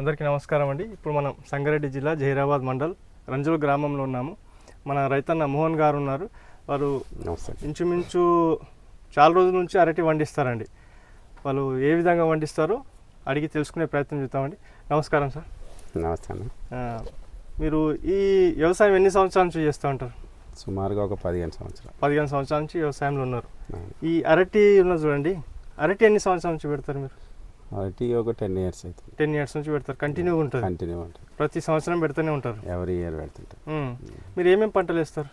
అందరికీ నమస్కారం అండి. ఇప్పుడు మనం సంగారెడ్డి జిల్లా జహీరాబాద్ మండల్ రంజుల గ్రామంలో ఉన్నాము. మన రైతన్న మోహన్ గారు ఉన్నారు. వారు ఇంచుమించు చాలా రోజుల నుంచి అరటి వండిస్తారండి. వాళ్ళు ఏ విధంగా వండిస్తారో అడిగి తెలుసుకునే ప్రయత్నం చేద్దామండి. నమస్కారం సార్. ఆ, మీరు ఈ వ్యవసాయం ఎన్ని సంవత్సరాల నుంచి చేస్తూ ఉంటారు? సుమారుగా ఒక పదిహేను సంవత్సరాలు. పదిహేను సంవత్సరాల నుంచి వ్యవసాయంలో ఉన్నారు. ఈ అరటి ఉన్నది చూడండి. అరటి ఎన్ని సంవత్సరాల నుంచి పెడతారు మీరు? అరటి ఒక టెన్ ఇయర్స్ అవుతుంది. టెన్ ఇయర్స్ నుంచి పెడతారు. కంటిన్యూగా ఉంటుంది. కంటిన్యూ ఉంటుంది. ప్రతి సంవత్సరం పెడుతూనే ఉంటారు. ఎవరి ఇయర్ పెడుతుంటాం మ్మ్. మీరు ఏమేమి పంటలు వేస్తారు?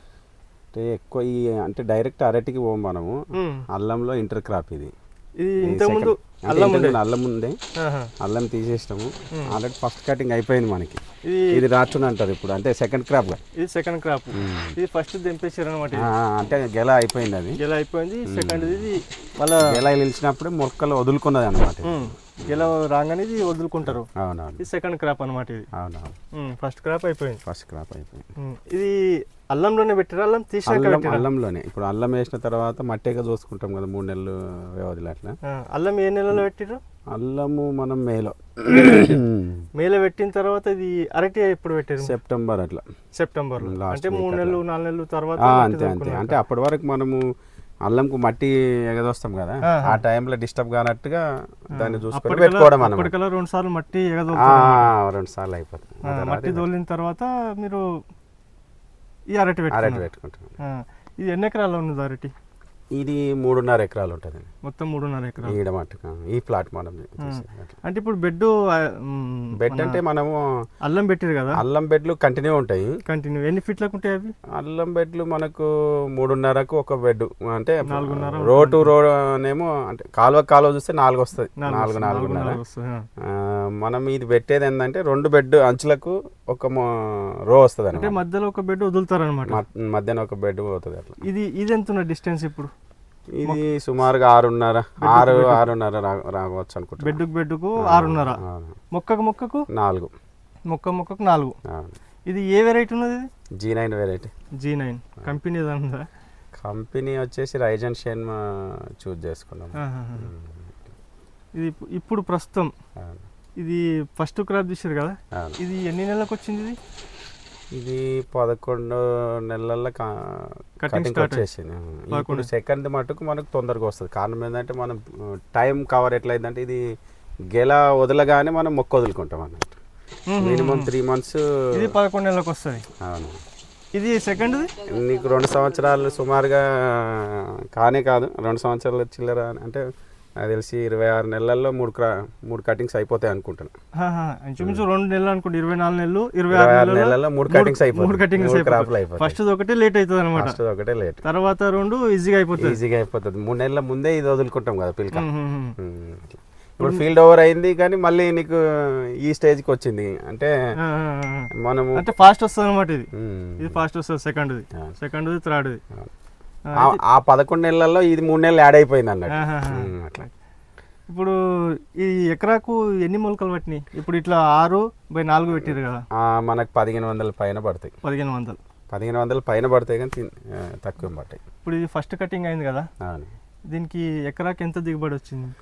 అంటే ఎక్కువ ఈ అంటే డైరెక్ట్ అరటికి పోం మనము. మ్మ్. అల్లంలో ఇంటర్ క్రాప్ ఇది. ఇంతకుముందు అల్లం ఉండే. అల్లం ఉండే. అల్లం తీసేసినాము. ఆల్రెడీ ఫస్ట్ కటింగ్ అయిపోయింది మనకి. ఇది ఇది రాచుని అంటారు ఇప్పుడు అంటే సెకండ్ క్రాప్ ఇది సెకండ్ క్రాప్ ఇది ఫస్ట్ దింపేసారు అనమాట అంటే గెల అయిపోయింది అది. గెల అయిపోయింది సెకండ్ ఇది మళ్ళా గెల నిలిచినప్పుడే మొక్కలు వదులుకున్నది అనమాట. గెల రాగానే ఇది వదులుకుంటారు. అవునవును. ఇది సెకండ్ క్రాప్ అనమాట ఇది. అవునవును. ఫస్ట్ క్రాప్ అయిపోయింది. ఫస్ట్ క్రాప్ అయిపోయింది. ఇది అల్లంలోనే పెట్టారు? అల్లం అల్లం అల్లంలోనే. ఇప్పుడు అల్లం వేసిన తర్వాత మట్టిగా చూసుకుంటాం కదా మూడు నెలలు వ్యవధిలో అట్లా. అల్లం ఏ నెలలో పెట్టారు అల్లము మనం మేలో. మేలో పెట్టిన తర్వాత ఇది అరటి ఎప్పుడు పెట్టారు సెప్టెంబర్ అట్లా. సెప్టెంబర్ అంటే మూడు. నెలలు నాలుగు నెలలు తర్వాత అంతే అంతే. అంటే అప్పటి వరకు మనము అల్లంకు మట్టి ఎగదొస్తాం కదా. ఆ టైంలో డిస్టర్బ్ కానట్టుగా దాన్ని చూసుకొని పెట్టుకోవడం మనం రెండు సార్లు మట్టి ఎగదో రెండు సార్లు అయిపోతుంది. మట్టి దోలిన తర్వాత మీరు ఈ అరటి అరటి పెట్టుకుంటాం ఇది ఎన్ని ఎకరాల్లో ఉన్నది అరటి? ఇది మూడున్నర ఎకరాలు ఉంటుంది మొత్తం మూడున్నర ఎకరాలు. ఈడ ఈ ప్లాట్ మనం. అంటే ఇప్పుడు బెడ్ బెడ్ అంటే మనము అల్లం పెట్టారు కదా? అల్లం బెడ్లు కంటిన్యూ ఉంటాయి. కంటిన్యూ. ఎన్ని ఫీట్లకు ఉంటాయి అవి? అల్లం బెడ్లు మనకు మూడున్నరకు ఒక బెడ్ అంటే నాలుగున్నర రోడ్ టు రోడ్ ఏమో అంటే కాలువ కాలువ చూస్తే నాలుగు వస్తుంది. నాలుగు నాలుగున్నర. మనం ఇది పెట్టేది ఏంటంటే రెండు బెడ్ అంచులకు ఒక రో వస్తుంది అంటే మధ్యలో ఒక బెడ్ వదులుతారు అనమాట మధ్యాహ్నం ఒక బెడ్ పోతుంది అట్లా. ఇది ఇది ఎంత డిస్టెన్స్ ఇప్పుడు? ఇది సుమారుగా ఆరున్నర ఆరు ఆరున్నర రావచ్చు అనుకుంటా బెడ్కు బెడ్కు ఆరున్నర. మొక్కకు మొక్కకు? నాలుగు. మొక్క మొక్కకు నాలుగు. ఇది ఏ వెరైటీ ఉన్నది G nine variety. G nine. Company ఉందా? కంపెనీ వచ్చేసి రైజన్ షెన్ చూస్ చేసుకున్నాం. ఇది ఇప్పు- ఇప్పుడు ప్రస్తుతం. ఇది ఫస్ట్ క్రాప్ తీసారు కదా. ఇది ఎన్ని నెలలకు వచ్చింది ఇది? ఇది పదకొండు నెలల కటింగ్ వచ్చేసింది. ఇప్పుడు సెకండ్ మటుకు మనకు తొందరగా వస్తుంది. కారణం ఏంటంటే మనం టైం కవర్ ఎట్లయిందంటే ఇది గెల వదలగానే మనం మొక్క వదులుకుంటాం అన్నట్టు. మినిమం త్రీ మంత్స్ ఇది పదకొండు నెలలకు వస్తుంది. అవును. ఇది సెకండ్ నీకు రెండు సంవత్సరాలు సుమారుగా కానే కాదు. రెండు సంవత్సరాలు చిల్లర అంటే నాకు తెలిసి ఇరవై ఆరు నెలల్లో మూడు క్రా మూడు కటింగ్స్ అయిపోతాయి అనుకుంటున్నా. ఇంచుమించు రెండు నెలలు అనుకోండి ఇరవై నాలుగు నెలలు ఇరవై ఆరు నెలల్లో మూడు కటింగ్స్ అయిపోతాయి. మూడు కటింగ్స్ క్రాప్లు ఫస్ట్ ఒకటే లేట్ అవుతుంది అనమాట ఫస్ట్ ఒకటే లేట్. తర్వాత రెండు ఈజీగా అయిపోతుంది. ఈజీగా అయిపోతుంది. మూడు నెలల ముందే ఇది వదులుకుంటాం కదా పిల్క. అట్లా. ఇప్పుడు ఫీల్డ్ ఓవర్ అయింది కానీ మళ్ళీ నీకు ఈ స్టేజ్కి వచ్చింది. అంటే. మనము అంటే ఫాస్ట్ వస్తుంది అనమాట ఇది. ఇది ఫాస్ట్ వస్తుంది సెకండ్ది. సెకండ్ది థర్డ్ది ఆ- ఆ పదకొండు నెలల్లో ఇది మూడు నెలలు యాడ్ అయిపోయింది అన్నట్టు అట్లా. ఇప్పుడు ఈ ఎకరాకు ఎన్ని మొలకలు పట్టినాయి? ఇప్పుడు ఇట్లా ఆరు బై నాలుగు పెట్టారు కదా. మనకు పదిహేను వందల పైన పడతాయి. పదిహేను వందలు. పదిహేను వందల పైన పడతాయి కానీ తక్కువ పడతాయి. ఇప్పుడు ఇది ఫస్ట్ కటింగ్ అయింది కదా. దీనికి ఎకరాకి ఎంత దిగుబడి వచ్చింది?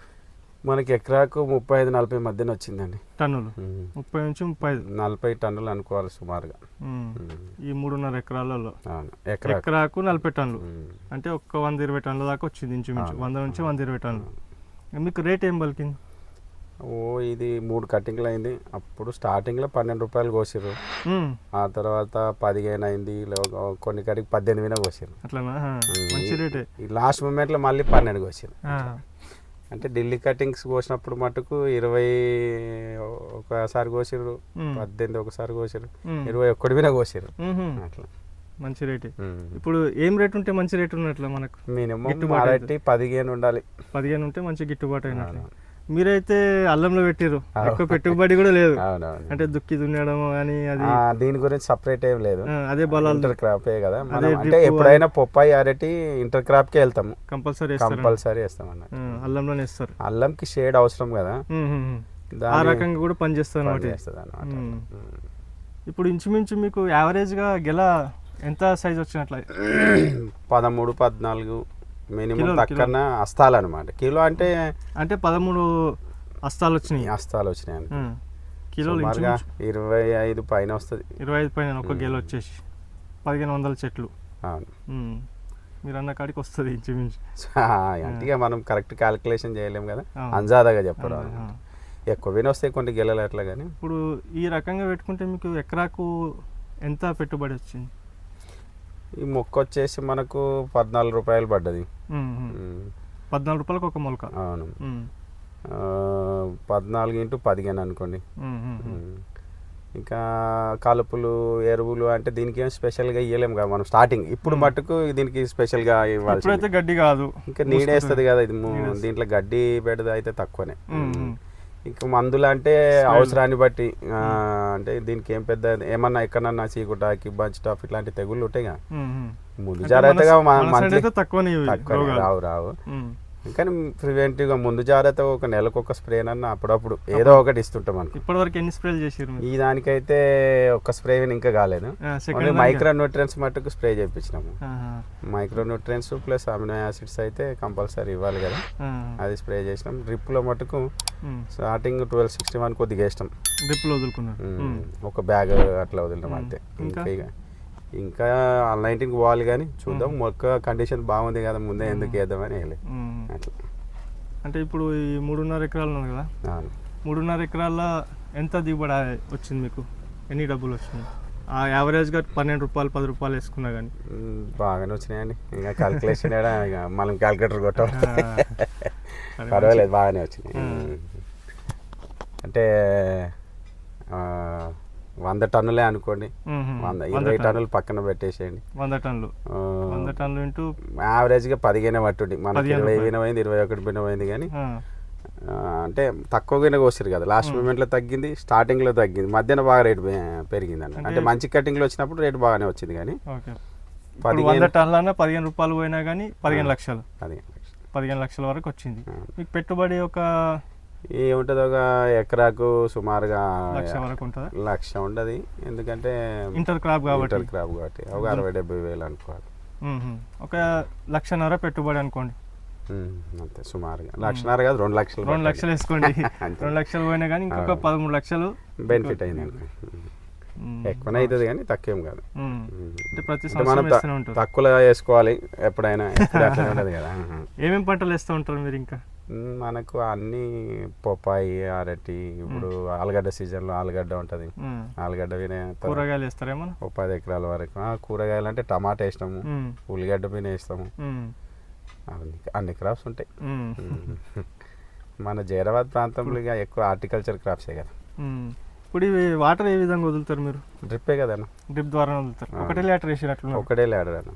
మనకి ఎకరాకు ముప్పై ఐదు నలభై మధ్యన వచ్చిందండి. టన్నులు. ముప్పై నుంచి ముప్పై ఐదు. నలభై టన్నులు అనుకోవాలి సుమారుగా. ఈ మూడున్నర ఎకరాలలో. ఎకరాకు. నలభై టన్నులు. అంటే ఒక్క వంద ఇరవై టన్నుల దాకా వచ్చింది ఇంచుమించు. వంద నుంచి వంద ఇరవై టన్నులు. మీకు రేట్ ఏం పలికింది? ఓ ఇది మూడు కటింగ్లు అయింది. అప్పుడు స్టార్టింగ్లో పన్నెండు రూపాయలు కోసిర్రు. ఉమ్. ఆ తర్వాత పదిహేను అయింది. కొన్ని కాడికి పద్దెనిమిది మీద కోసారు ఈ లాస్ట్ మూమెంట్లో మళ్ళీ పన్నెండు కోసారు. అంటే ఢిల్లీ కటింగ్స్ కోసినప్పుడు మటుకు ఇరవై ఒకసారి కోసిర్రు ఉమ్. పద్దెనిమిది ఒకసారి కోసిర్రు ఉమ్. ఇరవై ఒక్కటి మీద కోసిర్రు. ఉహుం. అట్లా. మంచి రేటే. ఇప్పుడు ఏం రేట్ ఉంటే మంచి రేట్ ఉన్నట్ల మనకు? మినిమం అరటి పదిహేను ఉండాలి. పదిహేను ఉంటే మంచి గిట్టుబాటు అయినట్లు. మీరైతే అల్లంలో పెట్టిరు ఎక్కువ పెట్టుబడి కూడా లేదు. అంటే దుక్కి దున్నడం కానీ అది దీని గురించి సపరేట్ ఏం లేదు. అదే బలాలు. ఇంటర్ క్రాపే కదా. అంటే ఎప్పుడైనా పొప్పాయి అరటి ఇంటర్ క్రాప్కి వెళ్తాము. కంపల్సరీ వేస్తారు. కంపల్సరీ వేస్తాం అన్నట్టు. ఆ, అల్లంలోనే ఇస్తారు అల్లంకి షేడ్ అవసరం కదా. ఆ రకంగా కూడా అనమాట ఉమ్. ఇప్పుడు ఇంచుమించు మీకు యావరేజ్గా గెల ఎంత సైజ్ వచ్చినట్ల పదమూడు పద్నాలుగు మినిమం తక్కన అస్తాలు అనమాట కిలో అంటే అంటే పదమూడు అస్తాలు వచ్చినాయి అస్తాలు వచ్చినాయి. ఉమ్. కిలోలు ఇరవై ఐదు పైన వస్తుంది ఇరవై ఐదు పైన ఒక గెల వచ్చేసి పదిహేను వందల చెట్లు. అవును. మీరు అన్న కాడికి వస్తుంది ఇంచుమించు అంటే మనం కరెక్ట్ క్యాలిక్యులేషన్ చేయలేం కదా. అంజాదాగా చెప్పడం. ఎక్కువ విని వస్తాయి కొన్ని గెలలు అట్లా కానీ ఇప్పుడు ఈ రకంగా పెట్టుకుంటే మీకు ఎకరాకు ఎంత పెట్టుబడి వచ్చింది? ఈ మొక్క వచ్చేసి మనకు పద్నాలుగు రూపాయలు పడ్డది. పద్నాలుగు రూపాయలకు ఒక మొలక. అవును. పద్నాలుగు ఇంటూ పదిహేను అనుకోండి. ఇంకా కలుపులు ఎరువులు అంటే దీనికి ఏం స్పెషల్గా ఇవ్వలేము కదా మనం స్టార్టింగ్. ఇప్పుడు మట్టుకు దీనికి స్పెషల్గా ఇప్పుడైతే గడ్డి కాదు. ఇంకా నీడేస్తుంది కదా ఇది. దీంట్లో గడ్డి పెడద అయితే తక్కువనే. ఇంకా మందులు అంటే అవసరాన్ని బట్టి అంటే దీనికి ఏం పెద్ద ఏమన్నా ఎక్కడన్నా చీకుటాకి బంచ్ టాప్ ఇట్లాంటి తెగుళ్ళు ఉంటాయి కదా. ముందు జాగ్రత్తగా. రావు రావు. కానీ ప్రివెంటివ్గా ముందు జాగ్రత్త ఒక నెలకు ఒక స్ప్రేనన్నా అప్పుడప్పుడు ఏదో ఒకటి ఇస్తుంటాం అనుకో ఇప్పటివరకు ఎన్ని స్ప్రేలు చేసారు ఈ దానికైతే ఒక స్ప్రే ఇంకా కాలేదు. మైక్రో న్యూట్రియన్స్ మట్టుకు spray చేయించినాము micro nutrients plus amino acids అయితే కంపల్సరీ ఇవ్వాలి కదా. అది స్ప్రే చేసినాం. డ్రిప్లో మట్టుకు um. Starting twelve sixty one కొద్దిగా ఇష్టం ఉమ్. ఒక బ్యాగ్ అట్లా వదిలినాం. అంతే. ఇంకా? ఇంకా నైన్టీన్కి పోవాలి కానీ చూద్దాం. మొక్క కండిషన్ బాగుంది కదా ముందే ఎందుకు వేద్దామని. అట్లా. అంటే ఇప్పుడు ఈ మూడున్నర ఎకరాలు ఉన్నది కదా. మూడున్నర ఎకరాల ఎంత దిగుబడి వచ్చింది మీకు? ఎన్ని డబ్బులు వచ్చింది ఆ యావరేజ్గా పన్నెండు రూపాయలు పది రూపాయలు వేసుకున్నా కానీ. బాగానే వచ్చినాయండి. ఇంకా ఇక మనం క్యాలిక్యులేటర్ కొట్టాం. పర్వాలేదు బాగానే వచ్చినాయి. అంటే వంద టన్నులే అనుకోండి. వంద ఇరవై టన్నులు. టన్నులు పక్కన పెట్టేసేయండి వంద టన్నులు వంద టన్నులు ఇంటూ యావరేజ్గా పదిహేనే పట్టుండి మనకి ఇరవై. వినమైంది ఇరవై ఒకటి వినమైంది కానీ అంటే తక్కువగానే కోసారు కదా లాస్ట్ మూమెంట్లో తగ్గింది స్టార్టింగ్లో తగ్గింది మధ్యన బాగా రేటు పెరిగింది అన్న అంటే మంచి కటింగ్లో వచ్చినప్పుడు రేటు బాగానే వచ్చింది కానీ వంద టన్నులన్నా పదిహేను రూపాయలు పోయినా కానీ పదిహేను. లక్షలు పదిహేను లక్షలు. పదిహేను లక్షల వరకు వచ్చింది. మీకు పెట్టుబడి ఒక ఏముంటుంది? ఒక ఎకరాకు సుమారుగా లక్ష వరకు ఉంటుందా? లక్ష ఉండదు. ఎందుకంటే ఇంటర్ క్రాప్ కాబట్టి. ఇంటర్ క్రాప్ కాబట్టి. ఒక అరవై డెబ్బై వేలు అనుకోవాలి. ఒక లక్షన్నర పెట్టుబడి అనుకోండి. అంతే సుమారుగా. లక్షన్నర కాదు రెండు లక్షలు రెండు లక్షలు వేసుకోండి. రెండు లక్షలు పోయినా కానీ ఇంకొక. పదమూడు లక్షలు బెనిఫిట్ అయింది. ఎక్కువనే అవుతుంది కానీ తక్కువేం కాదు. మనం తక్కువలో వేసుకోవాలి ఎప్పుడైనా. ఉండదు కదా. ఆహా. ఏమేం పంటలు వేస్తూ ఉంటారు మీరు ఇంకా? మనకు అన్ని పొప్పాయి అరటి ఇప్పుడు ఆలుగడ్డ సీజన్లో ఆలుగడ్డ ఉంటుంది. ఆలుగడ్డ కూరగాయలు వేస్తారేమన్నా ఓ పది ఎకరాల వరకు. కూరగాయలు అంటే టమాటా వేసినాము మ్మ్. ఉల్లిగడ్డ మీద వేస్తాము. అన్ని అన్ని క్రాప్స్ ఉంటాయి. మన జైరాబాద్ ప్రాంతంలో ఇక ఎక్కువ హార్టికల్చర్ క్రాప్సే కదా. ఇప్పుడు ఇవి వాటర్ ఏ విధంగా వదులుతారు మీరు? డ్రిప్పే కదా డ్రిప్ ద్వారా వదులుతారు. ఒకటే లీటర్ వేసి అట్లా ఒకటే లేడర్ అన్న.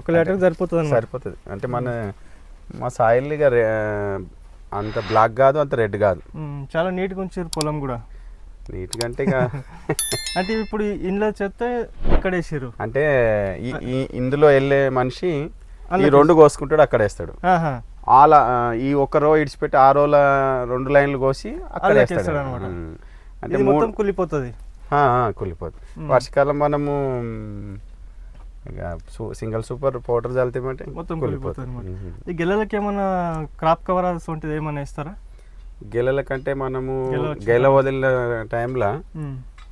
ఒక లీటర్ సరిపోతుంది సరిపోతుంది. అంటే మన మా సాయిల్ ఇక అంత బ్లాక్ కాదు అంత రెడ్ కాదు. చాలా నీట్గా ఉంచారు పొలం కూడా నీట్గా అంటే ఇక అంటే ఇప్పుడు ఈ ఇంట్లో చెత్త ఇక్కడ వేసారు అంటే ఇందులో వెళ్ళే మనిషి ఈ రెండు కోసుకుంటాడు అక్కడ వేస్తాడు. ఆల ఆ, ఈ ఒక రో ఇడిచిపెట్టి ఆ రోల రెండు లైన్లు కోసి అక్కడ వేస్తాడు. అంటే మొత్తం కూలిపోతుంది ఉమ్. వర్షాకాలం మనము సింగిల్ సూపర్ పౌడర్ చల్తామంటే మొత్తం కూలిపోతుంది. ఈ గిల్లలకి ఏమన్నా క్రాప్ కవర్ వంటిది ఏమన్నా ఇస్తారా గెలల కంటే మనము గెల వదిలిన టైంలో.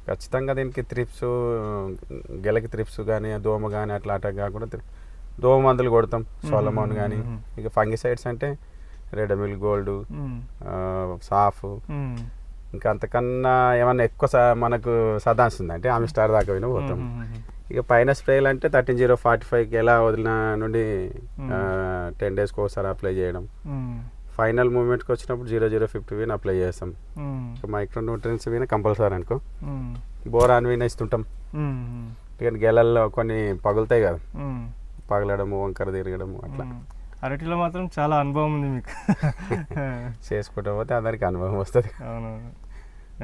ఖచ్చితంగా దీనికి త్రిప్స్ గెలకి త్రిప్స్ కానీ దోమ కానీ అట్లా అట్లా కాకుండా దోమ మందులు కొడతాం సోలమోన్ కానీ. ఇక ఫంగిసైడ్స్ అంటే రెడమిల్ గోల్డ్. సాఫ్. ఇంకా అంతకన్నా ఏమన్నా ఎక్కువ మనకు సదాన్స్ ఉంది అంటే ఆమె స్టార్ దాకా పోయినా పోతాం. ఇక పైన స్ప్రేలు అంటే థర్టీన్ జీరో ఫార్టీ ఫైవ్కి ఎలా వదిలిన నుండి. టెన్ డేస్కి ఒకసారి అప్లై చేయడం. ఫైనల్ మూమెంట్కి వచ్చినప్పుడు జీరో జీరో ఫిఫ్టీ వీన్ అప్లై చేస్తాం మైక్రో న్యూట్రియన్స్ వీన కంపల్సరీ అనుకో. బోరాన్ వీన ఇస్తుంటాం. ఇక గెలల్లో కొన్ని పగులుతాయి కదా. పగలడము వంకర తిరగడము అట్లా. అరటిలో మాత్రం చాలా అనుభవం ఉంది మీకు చేసుకుంటూ పోతే అందరికి అనుభవం వస్తుంది అవునవును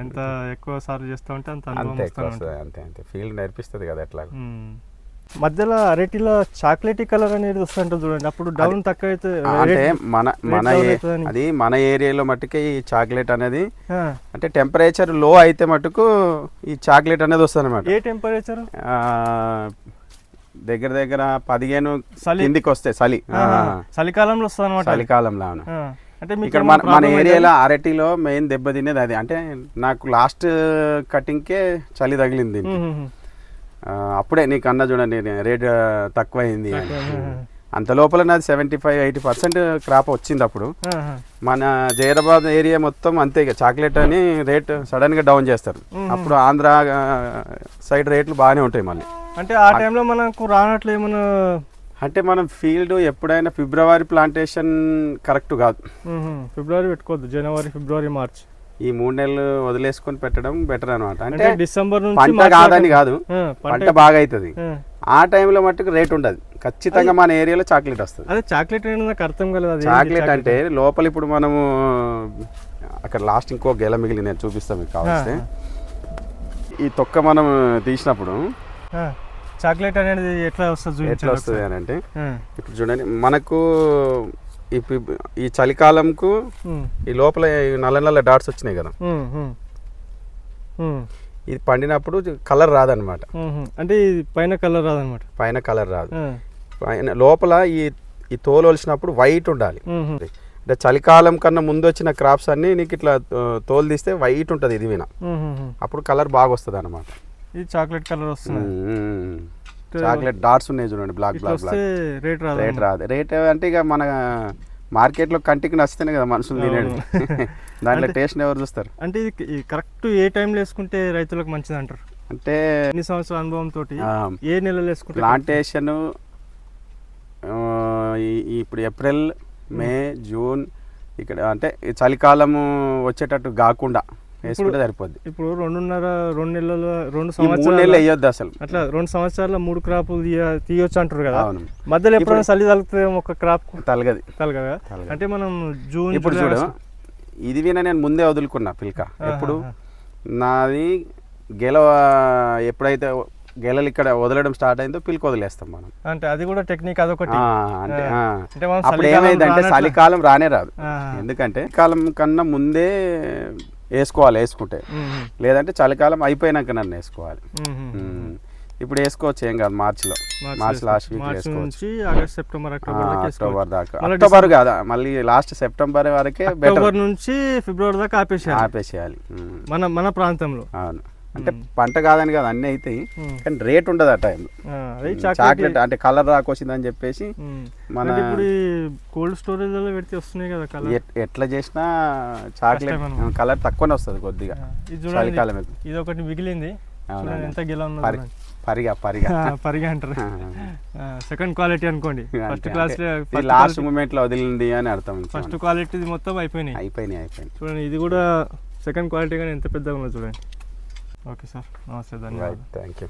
ఎంత ఎక్కువ సార్లు చేస్తూ ఉంటే అంత అంతే ఎక్కువ వస్తుంది. అంతే అంతే ఫీల్డ్ నేర్పిస్తుంది కదా ఎట్లా. మధ్యలో అరటిలో చాక్లెటీ కలర్ అనేది వస్తుంటుంది చూడండి అప్పుడు డౌన్ తక్కువ అయితే అంటే మన మన. అది మన ఏరియాలో మట్టుకే ఈ చాక్లెట్ అనేది. అంటే టెంపరేచర్లో అయితే మటుకు ఈ చాక్లెట్ అనేది వస్తుంది అనమాట ఏ టెంపరేచర్ దగ్గర దగ్గర పదిహేను చలి. కిందికి వస్తాయి చలి చలికాలంలో వస్తుంది అనమాట చలికాలంలో అవును అంటే ఇక్కడ మన మన ఏరియాలో అరటిలో మెయిన్ దెబ్బ తినేది అది. అంటే నాకు లాస్ట్ కటింగ్కే చలి తగిలింది అప్పుడే నీకు అన్న చూడండి రేట్ తక్కువైంది అంత లోపల నాది seventy five eighty percent crop వచ్చింది అప్పుడు. మన జైరాబాద్ ఏరియా మొత్తం అంతే ఇక. చాక్లెట్ అని రేట్ సడన్గా డౌన్ చేస్తారు. అప్పుడు ఆంధ్ర సైడ్ రేట్లు బాగానే ఉంటాయి మళ్ళీ. అంటే ఆ టైంలో మనకు రానట్లు ఏమైనా అంటే మనం ఫీల్డ్ ఎప్పుడైనా ఫిబ్రవరి ప్లాంటేషన్ కరెక్ట్ కాదు. ఫిబ్రవరి పెట్టుకోవద్దు. జనవరి ఫిబ్రవరి మార్చ్. ఈ మూడు నెలలు వదిలేసుకొని పెట్టడం బెటర్ అనమాట అంటే డిసెంబర్ నుంచి పంట కాదని కాదు. పంట బాగా అవుతుంది ఆ. టైంలో మట్టుకు రేట్ ఉండదు. ఖచ్చితంగా మన ఏరియాలో చాక్లెట్ వస్తుంది. అదే చాక్లెట్ నాకు అర్థం కలదు చాక్లెట్ అంటే లోపల ఇప్పుడు మనము అక్కడ లాస్ట్ ఇంకో గెల మిగిలి నేను చూపిస్తాను మీకు కావాల్సి ఈ తొక్క మనం తీసినప్పుడు చాక్లెట్ అనేది ఎట్లా వస్తుంది ఎట్లా వస్తుంది అని అంటే ఇప్పుడు చూడండి మనకు ఈ ఫిబ్- ఈ చలికాలంకు ఈ లోపల నల్ల నల్ల డాట్స్ వచ్చినాయి కదా. ఇది పండినప్పుడు కలర్ రాదనమాట. అంటే పైన కలర్ రాదనమాట. పైన కలర్ రాదు. పైన లోపల ఈ ఈ తోలు వలిసినప్పుడు వైట్ ఉండాలి. అంటే చలికాలం కన్నా ముందు వచ్చిన క్రాప్స్ అన్నీ నీకు ఇట్లా తోలు తీస్తే వైట్ ఉంటుంది ఇది విన. అప్పుడు కలర్ బాగా వస్తుంది అనమాట ఇది చాక్లెట్ కలర్ వస్తుంది. చాక్లెట్ డాట్స్ ఉన్నాయి చూడండి బ్లాక్ బ్లాక్ రేట్ రాదు. రేట్ రాదు. రేట్ అంటే ఇక మన మార్కెట్లో కంటికి నచ్చితేనే కదా మనుషులు తినేది. దాంట్లో టేస్ట్ ఎవరు చూస్తారు? అంటే ఇది కరెక్ట్ ఏ టైంలో వేసుకుంటే రైతులకు మంచిది అంటారు? అంటే ఎన్ని సంవత్సరాల అనుభవం తోటి ఏ నెలలో వేసుకుంటే ప్లాంటేషన్ ఇప్పుడు ఏప్రిల్ మే జూన్ ఇక్కడ అంటే చలికాలము వచ్చేటట్టు కాకుండా వేసుకుంటే సరిపోద్ది. ఇప్పుడు రెండున్నర రెండు నెలలు రెండు మూడు నెలలు సంవత్సరాలు వేయొద్దు అసలు. అట్లా రెండు సంవత్సరాల మూడు క్రాపులు తీయ తీయొచ్చు అంటారు కదా. అవును. మధ్యలో ఎప్పుడైనా చలి తగులుతుంది ఒక క్రాప్ తలగది. తలగదా. అంటే మనం జూన్ ఇప్పుడు చూడు ఇది విన నేను ముందే వదులుకున్నా పిల్క. ఎప్పుడు. నాది గెల ఎప్పుడైతే గెలలు ఇక్కడ వదలడం స్టార్ట్ అయిందో పిల్క వదిలేస్తాం మనం. అంటే అది కూడా టెక్నిక్ అదొకటి. అంటే అప్పుడు చలికాలం ఏమైందంటే చలికాలం రానే రాదు. ఎందుకంటే కాలం కన్నా ముందే వేసుకోవాలి వేసుకుంటే. లేదంటే చలికాలం అయిపోయినాక నన్ను వేసుకోవాలి. ఇప్పుడు వేసుకోవచ్చు ఏం కాదు మార్చిలో. మార్చి లాస్ట్ వీక్ వేసుకోవచ్చు. ఆగస్ట్ సెప్టెంబర్ అక్టోబర్ దాకా. అక్టోబర్ కాదా మళ్ళీ లాస్ట్ సెప్టెంబర్ వరకే అక్టోబర్ నుంచి ఫిబ్రవరి దాకా ఆపేసేయాలి. ఆపేసేయాలి. మన మన ప్రాంతంలో. అవును. అంటే పంట కాదని కాదు అన్నీ అవుతాయి. కానీ రేట్ ఉండదు ఆ టైంలో చాక్లెట్ అంటే కలర్ రాకొచ్చిందని చెప్పేసి. మన కోల్డ్ స్టోరేజ్లో పెడితే వస్తున్నాయి కదా కలర్ ఎట్లా చేసినా చాక్లెట్. కలర్ తక్కువనే వస్తుంది కొద్దిగా. చలికాలం. ఇది ఒకటి మిగిలింది. ఎంత గిల ఉన్నదో. పరిగా పరిగా. పరిగా అంటారు. సెకండ్ క్వాలిటీ అనుకోండి. ఫస్ట్ క్లాస్ లాస్ట్ మూమెంట్లో వదిలింది అని అర్థం ఫస్ట్ క్వాలిటీ మొత్తం అయిపోయినాయి. అయిపోయినాయి అయిపోయినాయి. చూడండి ఇది కూడా సెకండ్ క్వాలిటీ కానీ ఎంత పెద్దగా ఉన్నది చూడండి. Okay sir. నమస్తే ధన్యవాదాలు. Thank you